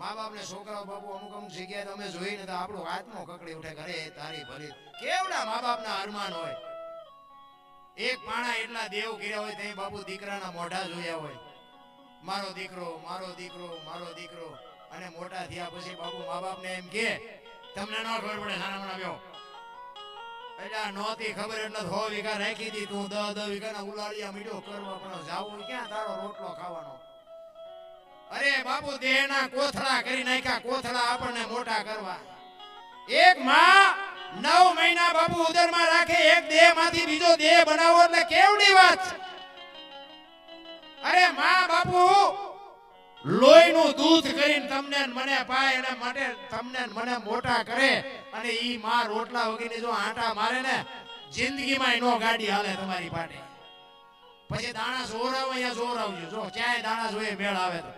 મા બાપ ને છોકરાઓ બાપુ અમુક અમુક જગ્યાએ તમે જોઈ ને તો આપણું હાથમાં કકડી ઉઠે ઘરે તારી ભરી કેવડા મા બાપ ના અરમાન હોય? એક પાણા એટલા દેવ કર્યા હોય, ત્યાં બાપુ દીકરાના મોઢા જોયા હોય. મારો દીકરો મારો દીકરો મારો દીકરો. અને મોટા થયા પછી બાપુ મા બાપ ને એમ કે, તમને ન ખબર પડે, સારા મોટા બ્યો એટલે નહોતી ખબર એટલે હો વીઘા રાખી દી તું દસ દસ વીઘાના ઉલાળિયા મીઠો કરવા પણ જાવું ક્યાં તારો રોટલો ખાવાનો? બાપુ દેહના કોથળા કરી નાખ્યા. કોથળા આપણને મોટા કરવા. એક માં નવ મહિના બાપુ ઉદરમાં રાખે, એક દેહમાંથી બીજો દેહ બનાવો એટલે કેવડી વાત છે. અરે માં બાપુ, લોહીનું દૂધ કરીને તમને મને પાય, એને માટે તમને મને મોટા કરે. અને ઈ માં રોટલા વગરની જો આંટા મારે ને, જિંદગીમાં નો ગાડી હાલે તમારી પાટે પછી દાણા જોરાવ, અહીંયા જોરાવજો. જો, ક્યાંય દાણા જોઈએ મેળ આવે તો.